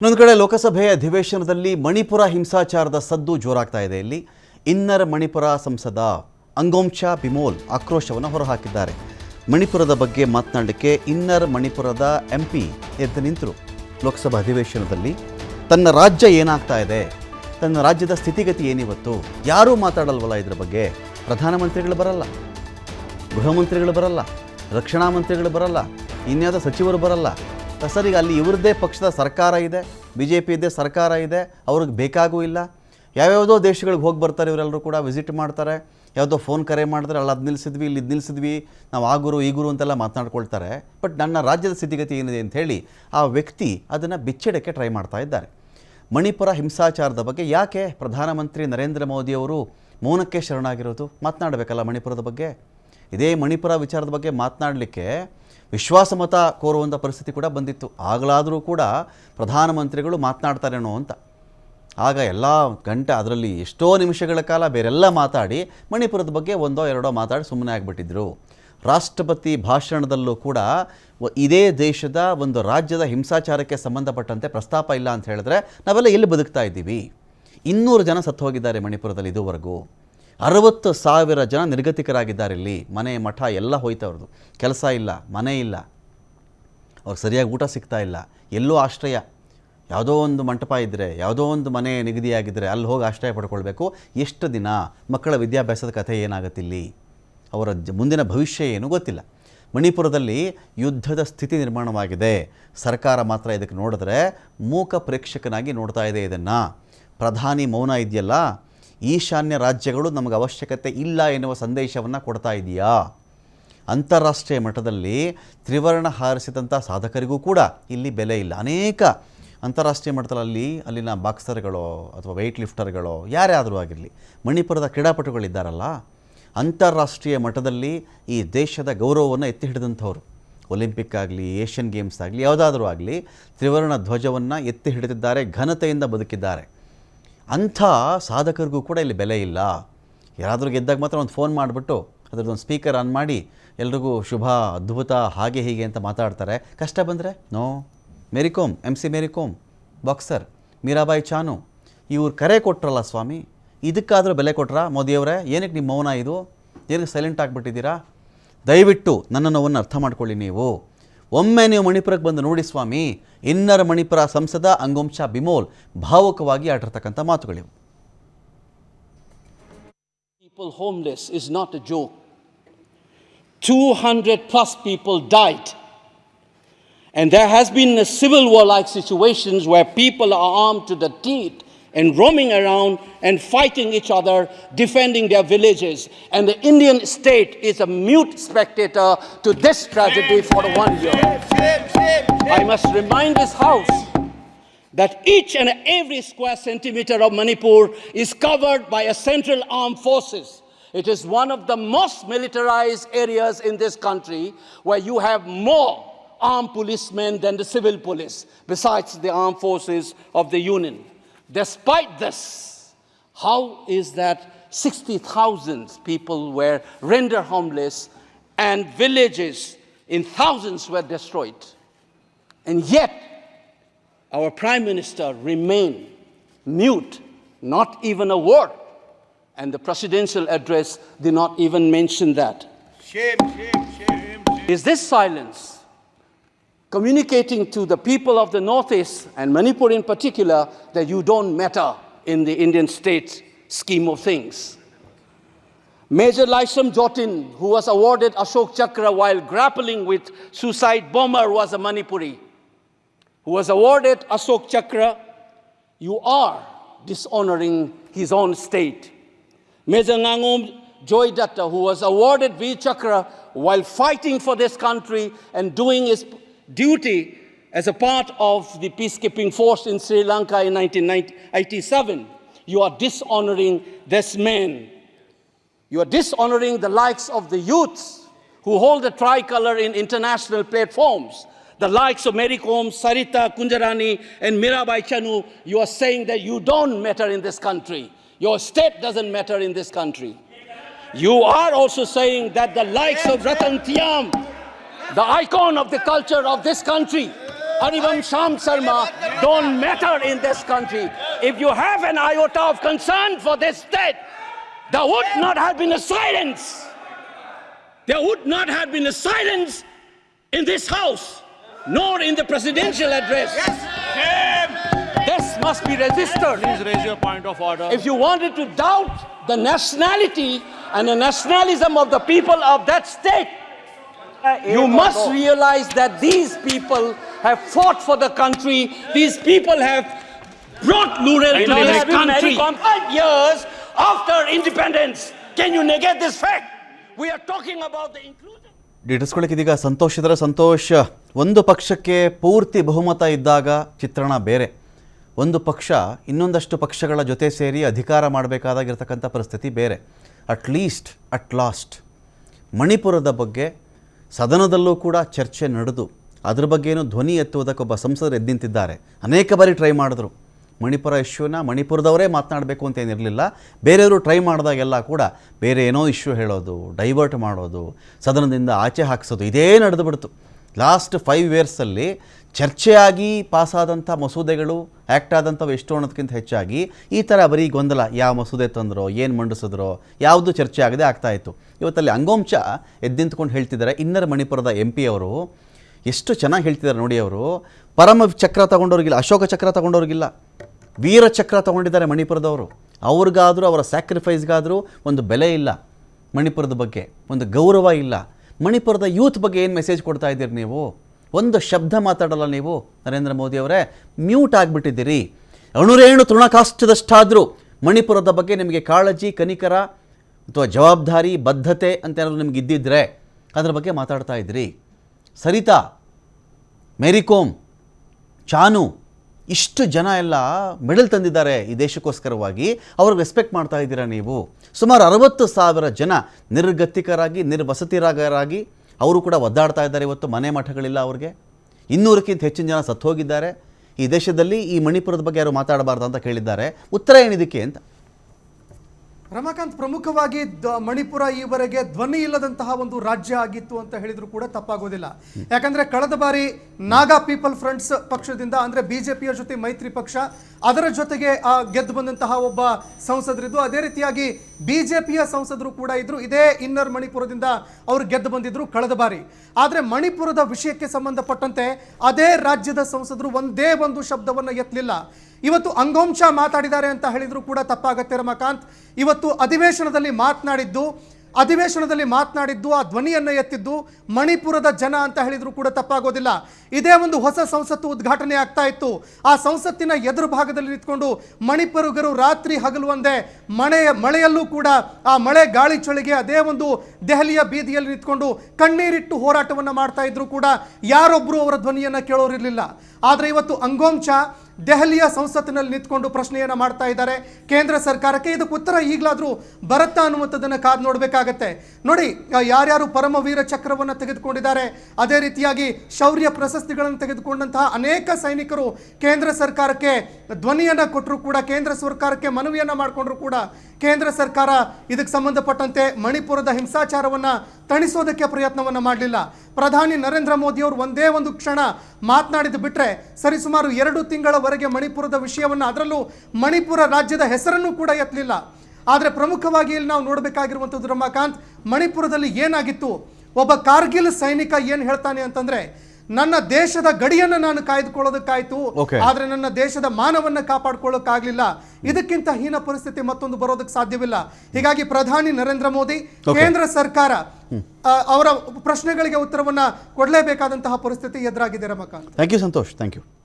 ಇನ್ನೊಂದು ಕಡೆ ಲೋಕಸಭೆಯ ಅಧಿವೇಶನದಲ್ಲಿ ಮಣಿಪುರ ಹಿಂಸಾಚಾರದ ಸದ್ದು ಜೋರಾಗ್ತಾ ಇದೆ. ಇಲ್ಲಿ ಇನ್ನರ್ ಮಣಿಪುರ ಸಂಸದ ಅಂಗೋಂಚ ಬಿಮೋಲ್ ಆಕ್ರೋಶವನ್ನು ಹೊರಹಾಕಿದ್ದಾರೆ. ಮಣಿಪುರದ ಬಗ್ಗೆ ಮಾತನಾಡಲಿಕ್ಕೆ ಇನ್ನರ್ ಮಣಿಪುರದ ಎಂ ಪಿ ಎದ್ದು ನಿಂತರು. ಲೋಕಸಭಾ ಅಧಿವೇಶನದಲ್ಲಿ ತನ್ನ ರಾಜ್ಯ ಏನಾಗ್ತಾ ಇದೆ, ತನ್ನ ರಾಜ್ಯದ ಸ್ಥಿತಿಗತಿ ಏನಿವತ್ತು, ಯಾರೂ ಮಾತಾಡಲ್ವಲ್ಲ ಇದರ ಬಗ್ಗೆ ಪ್ರಧಾನಮಂತ್ರಿಗಳು ಬರಲ್ಲ ಗೃಹ ಮಂತ್ರಿಗಳು ಬರಲ್ಲ, ರಕ್ಷಣಾ ಮಂತ್ರಿಗಳು ಬರಲ್ಲ, ಇನ್ಯಾವುದೋ ಸಚಿವರು ಬರಲ್ಲ ಸರ್ ಅಲ್ಲಿ ಇವ್ರದ್ದೇ ಪಕ್ಷದ ಸರ್ಕಾರ ಇದೆ ಬಿ ಜೆ ಪಿ ಇದ್ದೇ ಸರ್ಕಾರ ಇದೆ, ಅವ್ರಿಗೆ ಬೇಕಾಗೂ ಇಲ್ಲ. ಯಾವ್ಯಾವುದೋ ದೇಶಗಳಿಗೆ ಹೋಗಿ ಬರ್ತಾರೆ ಇವರೆಲ್ಲರೂ ಕೂಡ ವಿಸಿಟ್ ಮಾಡ್ತಾರೆ. ಯಾವುದೋ ಫೋನ್ ಕರೆ ಮಾಡಿದ್ರೆ ಅಲ್ಲಿ ಅದು ನಿಲ್ಲಿಸಿದ್ವಿ ಇಲ್ಲಿ ಇದು ನಿಲ್ಲಿಸಿದ್ವಿ ನಾವು ಆ ಗುರು, ಈ ಗುರು ಅಂತೆಲ್ಲ ಮಾತನಾಡ್ಕೊಳ್ತಾರೆ. ಬಟ್ ನನ್ನ ರಾಜ್ಯದ ಸ್ಥಿತಿಗತಿ ಏನಿದೆ ಅಂತ ಹೇಳಿ, ಆ ವ್ಯಕ್ತಿ ಅದನ್ನು ಬಿಚ್ಚಿಡೋಕ್ಕೆ ಟ್ರೈ ಮಾಡ್ತಾ ಇದ್ದಾರೆ. ಮಣಿಪುರ ಹಿಂಸಾಚಾರದ ಬಗ್ಗೆ ಯಾಕೆ ಪ್ರಧಾನಮಂತ್ರಿ ನರೇಂದ್ರ ಮೋದಿಯವರು ಮೌನಕ್ಕೆ ಶರಣಾಗಿರೋದು? ಮಾತನಾಡಬೇಕಲ್ಲ ಮಣಿಪುರದ ಬಗ್ಗೆ. ಇದೇ ಮಣಿಪುರ ವಿಚಾರದ ಬಗ್ಗೆ ಮಾತನಾಡಲಿಕ್ಕೆ ವಿಶ್ವಾಸಮತ ಕೋರುವಂಥ ಪರಿಸ್ಥಿತಿ ಕೂಡ ಬಂದಿತ್ತು. ಆಗಲಾದರೂ ಕೂಡ ಪ್ರಧಾನಮಂತ್ರಿಗಳು ಮಾತನಾಡ್ತಾರೇನೋ ಅಂತ. ಆಗ ಎಲ್ಲ ಗಂಟೆ ಅದರಲ್ಲಿ ಎಷ್ಟೋ ನಿಮಿಷಗಳ ಕಾಲ ಬೇರೆಲ್ಲ ಮಾತಾಡಿ ಮಣಿಪುರದ ಬಗ್ಗೆ ಒಂದೋ ಎರಡೋ ಮಾತಾಡಿ ಸುಮ್ಮನೆ ಆಗಿಬಿಟ್ಟಿದ್ರು. ರಾಷ್ಟ್ರಪತಿ ಭಾಷಣದಲ್ಲೂ ಕೂಡ ಇದೇ ದೇಶದ ಒಂದು ರಾಜ್ಯದ ಹಿಂಸಾಚಾರಕ್ಕೆ ಸಂಬಂಧಪಟ್ಟಂತೆ ಪ್ರಸ್ತಾಪ ಇಲ್ಲ ಅಂತ ಹೇಳಿದ್ರೆ ನಾವೆಲ್ಲ ಎಲ್ಲಿ ಬದುಕ್ತಾ ಇದ್ದೀವಿ? ಇನ್ನೂರು ಜನ ಸತ್ತು ಹೋಗಿದ್ದಾರೆ ಮಣಿಪುರದಲ್ಲಿ ಇದುವರೆಗೂ. ಅರವತ್ತು ಸಾವಿರ ಜನ ನಿರ್ಗತಿಕರಾಗಿದ್ದಾರೆ ಇಲ್ಲಿ ಮನೆ ಮಠ ಎಲ್ಲ ಹೋಯ್ತವ್ರದ್ದು ಕೆಲಸ ಇಲ್ಲ, ಮನೆ ಇಲ್ಲ. ಅವ್ರಿಗೆ ಸರಿಯಾಗಿ ಊಟ ಸಿಗ್ತಾ ಇಲ್ಲ. ಎಲ್ಲೋ ಆಶ್ರಯ. ಯಾವುದೋ ಒಂದು ಮಂಟಪ ಇದ್ದರೆ ಯಾವುದೋ ಒಂದು ಮನೆ ನಿಗದಿಯಾಗಿದ್ದರೆ ಅಲ್ಲಿ ಹೋಗಿ ಆಶ್ರಯ ಪಡ್ಕೊಳ್ಬೇಕು. ಎಷ್ಟು ದಿನ ಮಕ್ಕಳ ವಿದ್ಯಾಭ್ಯಾಸದ ಕಥೆ ಏನಾಗುತ್ತೆ ಇಲ್ಲಿ ಅವರ ಮುಂದಿನ ಭವಿಷ್ಯ ಏನು ಗೊತ್ತಿಲ್ಲ. ಮಣಿಪುರದಲ್ಲಿ ಯುದ್ಧದ ಸ್ಥಿತಿ ನಿರ್ಮಾಣವಾಗಿದೆ. ಸರ್ಕಾರ ಮಾತ್ರ ಇದಕ್ಕೆ ನೋಡಿದ್ರೆ ಮೂಕ ಪ್ರೇಕ್ಷಕನಾಗಿ ನೋಡ್ತಾ ಇದೆ ಇದನ್ನು. ಪ್ರಧಾನಿ ಮೌನ ಇದೆಯಲ್ಲ? ಈಶಾನ್ಯ ರಾಜ್ಯಗಳು ನಮಗೆ ಅವಶ್ಯಕತೆ ಇಲ್ಲ ಎನ್ನುವ ಸಂದೇಶವನ್ನು ಕೊಡ್ತಾ ಇದೆಯಾ? ಅಂತಾರಾಷ್ಟ್ರೀಯ ಮಟ್ಟದಲ್ಲಿ ತ್ರಿವರ್ಣ ಹಾರಿಸಿದಂಥ ಸಾಧಕರಿಗೂ ಕೂಡ ಇಲ್ಲಿ ಬೆಲೆ ಇಲ್ಲ. ಅನೇಕ ಅಂತಾರಾಷ್ಟ್ರೀಯ ಮಟ್ಟದಲ್ಲಿ ಅಲ್ಲಿನ ಬಾಕ್ಸರ್ಗಳು ಅಥವಾ ವೆಯ್ಟ್ ಲಿಫ್ಟರ್ಗಳು ಯಾರೇ ಆದರೂ ಆಗಿರಲಿ, ಮಣಿಪುರದ ಕ್ರೀಡಾಪಟುಗಳಿದ್ದಾರಲ್ಲ, ಅಂತಾರಾಷ್ಟ್ರೀಯ ಮಟ್ಟದಲ್ಲಿ ಈ ದೇಶದ ಗೌರವವನ್ನು ಎತ್ತಿ ಹಿಡಿದಂಥವ್ರು. ಒಲಿಂಪಿಕ್ ಆಗಲಿ, ಏಷ್ಯನ್ ಗೇಮ್ಸ್ ಆಗಲಿ, ಯಾವುದಾದ್ರೂ ಆಗಲಿ ತ್ರಿವರ್ಣ ಧ್ವಜವನ್ನು ಎತ್ತಿ ಹಿಡಿದಿದ್ದಾರೆ, ಘನತೆಯಿಂದ ಬದುಕಿದ್ದಾರೆ. ಅಂಥ ಸಾಧಕರಿಗೂ ಕೂಡ ಇಲ್ಲಿ ಬೆಲೆ ಇಲ್ಲ. ಯಾರಾದರೂ ಗೆದ್ದಾಗ ಮಾತ್ರ ಒಂದು ಫೋನ್ ಮಾಡಿಬಿಟ್ಟು ಅದರದ್ದೊಂದು ಸ್ಪೀಕರ್ ಆನ್ ಮಾಡಿ ಎಲ್ರಿಗೂ ಶುಭ, ಅದ್ಭುತ, ಹಾಗೆ ಹೀಗೆ ಅಂತ ಮಾತಾಡ್ತಾರೆ. ಕಷ್ಟ ಬಂದರೆ? No. Mary Kom M C Mary Kom, boxer, Mirabai Chanu ಇವ್ರು ಕರೆ ಕೊಟ್ರಲ್ಲ ಸ್ವಾಮಿ. ಇದಕ್ಕಾದರೂ ಬೆಲೆ ಕೊಟ್ರಾ ಮೋದಿಯವರೇ ಏನಕ್ಕೆ ನಿಮ್ಮ ಮೌನ ಇದು? ಏನಕ್ಕೆ ಸೈಲೆಂಟ್ ಆಗಿಬಿಟ್ಟಿದ್ದೀರಾ? ದಯವಿಟ್ಟು ನನ್ನ ನೋವನ್ನು ಅರ್ಥ ಮಾಡ್ಕೊಳ್ಳಿ ನೀವು. ಒಮ್ಮೆ ನೀವು ಮಣಿಪುರಕ್ಕೆ ಬಂದು ನೋಡಿ ಸ್ವಾಮಿ ಇನ್ನರ ಮಣಿಪುರ ಸಂಸದ ಅಂಗೋಂಶ ಬಿಮೋಲ್ ಭಾವುಕವಾಗಿ ಆಡಿರ್ತಕ್ಕಂಥ ಮಾತುಗಳಿವು people homeless is not a joke. 200 plus people died. And there has been a civil war like situations where people are armed to the teeth and roaming around and fighting each other, defending their villages. And the Indian state is a mute spectator to this tragedy for one year. I must remind this House that each and every square centimeter of Manipur is covered by a central armed forces. It is one of the most militarized areas in this country where you have more armed policemen than the civil police, besides the armed forces of the Union. Despite this, how is that 60,000 people were rendered homeless and villages in thousands were destroyed? And yet, our Prime Minister remained mute, not even a word. And the presidential address did not even mention that. Shame, shame, shame, shame. Is this silence communicating to the people of the Northeast and Manipur in particular that you don't matter in the Indian state scheme of things? Major Laisam Jotin, who was awarded Ashok Chakra while grappling with suicide bomber, was a Manipuri who was awarded Ashok Chakra, you are dishonoring his own state. Major Ngangom Joy Datta, who was awarded V Chakra while fighting for this country and doing his duty as a part of the peacekeeping force in Sri Lanka in 1987, you are dishonoring this man. You are dishonoring the likes of the youths who hold the tricolor in international platforms. The likes of Mary Kom, Sarita Kunjarani, and Mirabai Chanu. You are saying that you don't matter in this country. Your state doesn't matter in this country. You are also saying that the likes of Ratan Tiam, the icon of the culture of this country, even Sham Sharma don't matter in this country. If you have an iota of concern for this state, there would not have been a silence. There would not have been a silence in this house, nor in the presidential address. This must be registered. Please raise your point of order. If you wanted to doubt the nationality and the nationalism of the people of that state, you must realize that these people have fought for the country. These people have brought Lural to the this country five years after independence. Can you negate this fact? We are talking about the inclusion. ಡೀಟರ್ಸ್ಗಳಿಗೆ ಇದೀಗ ಸಂತೋಷ್ ಇದ್ರೆ ಸಂತೋಷ್ ಒಂದು ಪಕ್ಷಕ್ಕೆ ಪೂರ್ತಿ ಬಹುಮತ ಇದ್ದಾಗ ಚಿತ್ರಣ ಬೇರೆ ಒಂದು ಪಕ್ಷ ಇನ್ನೊಂದಷ್ಟು ಪಕ್ಷಗಳ ಜೊತೆ ಸೇರಿ ಅಧಿಕಾರ ಮಾಡಬೇಕಾದಾಗಿರ್ತಕ್ಕಂಥ ಪರಿಸ್ಥಿತಿ ಬೇರೆ ಅಟ್ ಲೀಸ್ಟ್ ಅಟ್ ಲಾಸ್ಟ್ ಮಣಿಪುರದ ಬಗ್ಗೆ ಸದನದಲ್ಲೂ ಕೂಡ ಚರ್ಚೆ ನಡೆದು ಅದ್ರ ಬಗ್ಗೆ ಏನು ಧ್ವನಿ ಎತ್ತುವುದಕ್ಕೆ ಒಬ್ಬ ಸಂಸದರು ಎದ್ದು ನಿಂತಿದ್ದಾರೆ ಅನೇಕ ಬಾರಿ ಟ್ರೈ ಮಾಡಿದ್ರು. ಮಣಿಪುರ ಇಶ್ಯೂನ ಮಣಿಪುರದವರೇ ಮಾತನಾಡಬೇಕು ಅಂತ ಏನಿರಲಿಲ್ಲ. ಬೇರೆಯವರು ಟ್ರೈ ಮಾಡಿದಾಗೆಲ್ಲ ಕೂಡ ಬೇರೆ ಏನೋ ಇಶ್ಯೂ ಹೇಳೋದು, ಡೈವರ್ಟ್ ಮಾಡೋದು, ಸದನದಿಂದ ಆಚೆ ಹಾಕಿಸೋದು, ಇದೇ ನಡೆದು ಬಿಡ್ತು. ಲಾಸ್ಟ್ ಫೈವ್ ಇಯರ್ಸಲ್ಲಿ ಚರ್ಚೆಯಾಗಿ ಪಾಸಾದಂಥ ಮಸೂದೆಗಳು ಆ್ಯಕ್ಟ್ ಆದಂಥವು ಎಷ್ಟು ಅನ್ನೋದಕ್ಕಿಂತ ಹೆಚ್ಚಾಗಿ ಈ ಥರ ಬರೀ ಗೊಂದಲ, ಯಾವ ಮಸೂದೆ ತಂದರೋ, ಏನು ಮಂಡಿಸಿದ್ರೋ, ಯಾವುದು ಚರ್ಚೆ ಆಗದೆ ಆಗ್ತಾಯಿತ್ತು ಇವತ್ತಲ್ಲಿ ಅಂಗೋಂಶ ಎದ್ದಿಂತ್ಕೊಂಡು ಹೇಳ್ತಿದ್ದಾರೆ. ಇನ್ನರ್ ಮಣಿಪುರದ ಎಂ ಪಿ ಅವರು ಎಷ್ಟು ಚೆನ್ನಾಗಿ ಹೇಳ್ತಿದ್ದಾರೆ ನೋಡಿ ಅವರು. ಪರಮ ಚಕ್ರ ತಗೊಂಡವ್ರಿಗಿಲ್ಲ, ಅಶೋಕ ಚಕ್ರ ತಗೊಂಡವ್ರಿಗಿಲ್ಲ. ವೀರ ಚಕ್ರ ತಗೊಂಡಿದ್ದಾರೆ ಮಣಿಪುರದವರು. ಅವ್ರಿಗಾದರೂ, ಅವರ ಸ್ಯಾಕ್ರಿಫೈಸ್ಗಾದರೂ ಒಂದು ಬೆಲೆ ಇಲ್ಲ ಮಣಿಪುರದ ಬಗ್ಗೆ, ಒಂದು ಗೌರವ ಇಲ್ಲ. ಮಣಿಪುರದ ಯೂತ್ ಬಗ್ಗೆ ಏನು ಮೆಸೇಜ್ ಕೊಡ್ತಾ ಇದ್ದೀರಿ ನೀವು? ಒಂದು ಶಬ್ದ ಮಾತಾಡಲ್ಲ ನೀವು, ನರೇಂದ್ರ ಮೋದಿ ಅವರೇ ಮ್ಯೂಟ್ ಆಗಿಬಿಟ್ಟಿದ್ದೀರಿ. ಅಣುರೇಣು ತೃಣಕಾಷ್ಟದಷ್ಟಾದರೂ ಮಣಿಪುರದ ಬಗ್ಗೆ ನಿಮಗೆ ಕಾಳಜಿ, ಕನಿಕರ ಅಥವಾ ಜವಾಬ್ದಾರಿ, ಬದ್ಧತೆ ಅಂತ ಏನಾದರೂ ನಿಮ್ಗೆ ಇದ್ದಿದ್ರೆ ಅದರ ಬಗ್ಗೆ ಮಾತಾಡ್ತಾ ಇದ್ರಿ. ಸರಿತಾ? ಮೇರಿಕೋಮ್ ಚಾನು, ಇಷ್ಟು ಜನ ಎಲ್ಲ ಮೆಡಲ್ ತಂದಿದ್ದಾರೆ ಈ ದೇಶಕ್ಕೋಸ್ಕರವಾಗಿ, ಅವ್ರಿಗೆ ರೆಸ್ಪೆಕ್ಟ್ ಮಾಡ್ತಾ ಇದ್ದೀರಾ ನೀವು? ಸುಮಾರು ಅರವತ್ತು ಸಾವಿರ ಜನ ನಿರ್ಗತಿಕರಾಗಿ, ನಿರ್ವಸತಿರಾಗರಾಗಿ ಅವರು ಕೂಡ ಒದ್ದಾಡ್ತಾ ಇದ್ದಾರೆ ಇವತ್ತು, ಮನೆ ಮಠಗಳಿಲ್ಲ ಅವ್ರಿಗೆ. ಇನ್ನೂರಕ್ಕಿಂತ ಹೆಚ್ಚಿನ ಜನ ಸತ್ತು ಹೋಗಿದ್ದಾರೆ ಈ ದೇಶದಲ್ಲಿ ಈ ಮಣಿಪುರದ ಬಗ್ಗೆ ಯಾರು ಮಾತಾಡಬಾರ್ದು ಅಂತ ಕೇಳಿದ್ದಾರೆ. ಉತ್ತರ ಏನಿದಕ್ಕೆ ಅಂತ? ರಮಾಕಾಂತ್ ಪ್ರಮುಖವಾಗಿ ಮಣಿಪುರ ಈವರೆಗೆ ಧ್ವನಿ ಇಲ್ಲದಂತಹ ಒಂದು ರಾಜ್ಯ ಆಗಿತ್ತು ಅಂತ ಹೇಳಿದ್ರು ಕೂಡ ತಪ್ಪಾಗೋದಿಲ್ಲ. ಯಾಕಂದ್ರೆ ಕಳೆದ ಬಾರಿ ನಾಗಾ ಪೀಪಲ್ ಫ್ರಂಟ್ಸ್ ಪಕ್ಷದಿಂದ ಅಂದ್ರೆ ಬಿಜೆಪಿಯ ಜೊತೆ ಮೈತ್ರಿ ಪಕ್ಷ ಅದರ ಜೊತೆಗೆ ಆ, ಗೆದ್ದು ಬಂದಂತಹ ಒಬ್ಬ ಸಂಸದರಿದ್ದು. ಅದೇ ರೀತಿಯಾಗಿ ಬಿಜೆಪಿಯ ಸಂಸದರು ಕೂಡ ಇದ್ರು. ಇದೇ ಇನ್ನರ್ ಮಣಿಪುರದಿಂದ ಅವರು ಗೆದ್ದು ಬಂದಿದ್ರು ಕಳೆದ ಬಾರಿ. ಆದ್ರೆ ಮಣಿಪುರದ ವಿಷಯಕ್ಕೆ ಸಂಬಂಧಪಟ್ಟಂತೆ ಅದೇ ರಾಜ್ಯದ ಸಂಸದರು ಒಂದೇ ಒಂದು ಶಬ್ದವನ್ನು ಎತ್ತಲಿಲ್ಲ ಇವತ್ತು ಅಂಗೋಂಶ ಮಾತಾಡಿದ್ದಾರೆ ಅಂತ ಹೇಳಿದರೂ ಕೂಡ ತಪ್ಪಾಗತ್ತೆ ರಮಾಕಾಂತ್ ಇವತ್ತು ಅಧಿವೇಶನದಲ್ಲಿ ಮಾತನಾಡಿದ್ದು ಅಧಿವೇಶನದಲ್ಲಿ ಮಾತನಾಡಿದ್ದು, ಆ ಧ್ವನಿಯನ್ನು ಎತ್ತಿದ್ದು ಮಣಿಪುರದ ಜನ ಅಂತ ಹೇಳಿದ್ರು ಕೂಡ ತಪ್ಪಾಗೋದಿಲ್ಲ. ಇದೇ ಒಂದು ಹೊಸ ಸಂಸತ್ತು ಉದ್ಘಾಟನೆ ಆಗ್ತಾ ಇತ್ತು. ಆ ಸಂಸತ್ತಿನ ಎದುರು ಭಾಗದಲ್ಲಿ ನಿಂತ್ಕೊಂಡು ಮಣಿಪುರಿಗರು ರಾತ್ರಿ ಹಗಲು ಒಂದೇ ಮಳೆಯ ಮಳೆಯಲ್ಲೂ ಕೂಡ ಆ ಮಳೆ ಗಾಳಿ ಚಳಿಗೆ ಅದೇ ಒಂದು ದೆಹಲಿಯ ಬೀದಿಯಲ್ಲಿ ನಿಂತ್ಕೊಂಡು ಕಣ್ಣೀರಿಟ್ಟು ಹೋರಾಟವನ್ನು ಮಾಡ್ತಾ ಇದ್ರು ಕೂಡ ಯಾರೊಬ್ಬರು ಅವರ ಧ್ವನಿಯನ್ನು ಕೇಳೋರಿರಲಿಲ್ಲ. ಆದರೆ ಇವತ್ತು ಅಂಗೋಂಶ ದೆಹಲಿಯ ಸಂಸತ್ತಿನಲ್ಲಿ ನಿಂತ್ಕೊಂಡು ಪ್ರಶ್ನೆಯನ್ನು ಮಾಡ್ತಾ ಇದ್ದಾರೆ. ಕೇಂದ್ರ ಸರ್ಕಾರಕ್ಕೆ ಇದಕ್ಕೆ ಉತ್ತರ ಈಗಲಾದರೂ ಬರುತ್ತಾ ಅನ್ನುವಂಥದ್ದನ್ನು ಕಾದು ನೋಡಬೇಕಾಗತ್ತೆ. ನೋಡಿ ಯಾರ್ಯಾರು ಪರಮವೀರ ಚಕ್ರವನ್ನು ತೆಗೆದುಕೊಂಡಿದ್ದಾರೆ, ಅದೇ ರೀತಿಯಾಗಿ ಶೌರ್ಯ ಪ್ರಶಸ್ತಿಗಳನ್ನು ತೆಗೆದುಕೊಂಡಂತಹ ಅನೇಕ ಸೈನಿಕರು ಕೇಂದ್ರ ಸರ್ಕಾರಕ್ಕೆ ಧ್ವನಿಯನ್ನು ಕೊಟ್ಟರು ಕೂಡ, ಕೇಂದ್ರ ಸರ್ಕಾರಕ್ಕೆ ಮನವಿಯನ್ನು ಮಾಡಿಕೊಂಡ್ರು ಕೂಡ ಕೇಂದ್ರ ಸರ್ಕಾರ ಇದಕ್ಕೆ ಸಂಬಂಧಪಟ್ಟಂತೆ ಮಣಿಪುರದ ಹಿಂಸಾಚಾರವನ್ನು ತಣಿಸೋದಕ್ಕೆ ಪ್ರಯತ್ನವನ್ನು ಮಾಡಲಿಲ್ಲ. ಪ್ರಧಾನಿ ನರೇಂದ್ರ ಮೋದಿ ಅವರು ಒಂದೇ ಒಂದು ಕ್ಷಣ ಮಾತನಾಡಿದ್ದು ಬಿಟ್ಟರೆ ಸರಿಸುಮಾರು ಎರಡು ತಿಂಗಳವರೆಗೆ ಮಣಿಪುರದ ವಿಷಯವನ್ನು ಅದರಲ್ಲೂ ಮಣಿಪುರ ರಾಜ್ಯದ ಹೆಸರನ್ನು ಕೂಡ ಎತ್ತಲಿಲ್ಲ. ಆದರೆ ಪ್ರಮುಖವಾಗಿ ಇಲ್ಲಿ ನಾವು ನೋಡಬೇಕಾಗಿರುವಂಥದ್ದು ರಮಾಕಾಂತ್ ಮಣಿಪುರದಲ್ಲಿ ಏನಾಗಿತ್ತು? ಒಬ್ಬ ಕಾರ್ಗಿಲ್ ಸೈನಿಕ ಏನು ಹೇಳ್ತಾನೆ ಅಂತಂದ್ರೆ ನನ್ನ ದೇಶದ ಗಡಿಯನ್ನ ನಾನು ಕಾಯ್ದುಕೊಳ್ಳೋದಕ್ಕಾಯ್ತು. ಆದ್ರೆ ನನ್ನ ದೇಶದ ಮಾನವನ್ನ ಕಾಪಾಡ್ಕೊಳ್ಳೋಕ್ಕಾಗ್ಲಿಲ್ಲ. ಇದಕ್ಕಿಂತ ಹೀನ ಪರಿಸ್ಥಿತಿ ಮತ್ತೊಂದು ಬರೋದಕ್ಕೆ ಸಾಧ್ಯವಿಲ್ಲ. ಹೀಗಾಗಿ ಪ್ರಧಾನಿ ನರೇಂದ್ರ ಮೋದಿ ಕೇಂದ್ರ ಸರ್ಕಾರ ಅವರ ಪ್ರಶ್ನೆಗಳಿಗೆ ಉತ್ತರವನ್ನ ಕೊಡಲೇಬೇಕಾದಂತಹ ಪರಿಸ್ಥಿತಿ ಎದುರಾಗಿದೆ Ramakant. Thank you Santosh thank you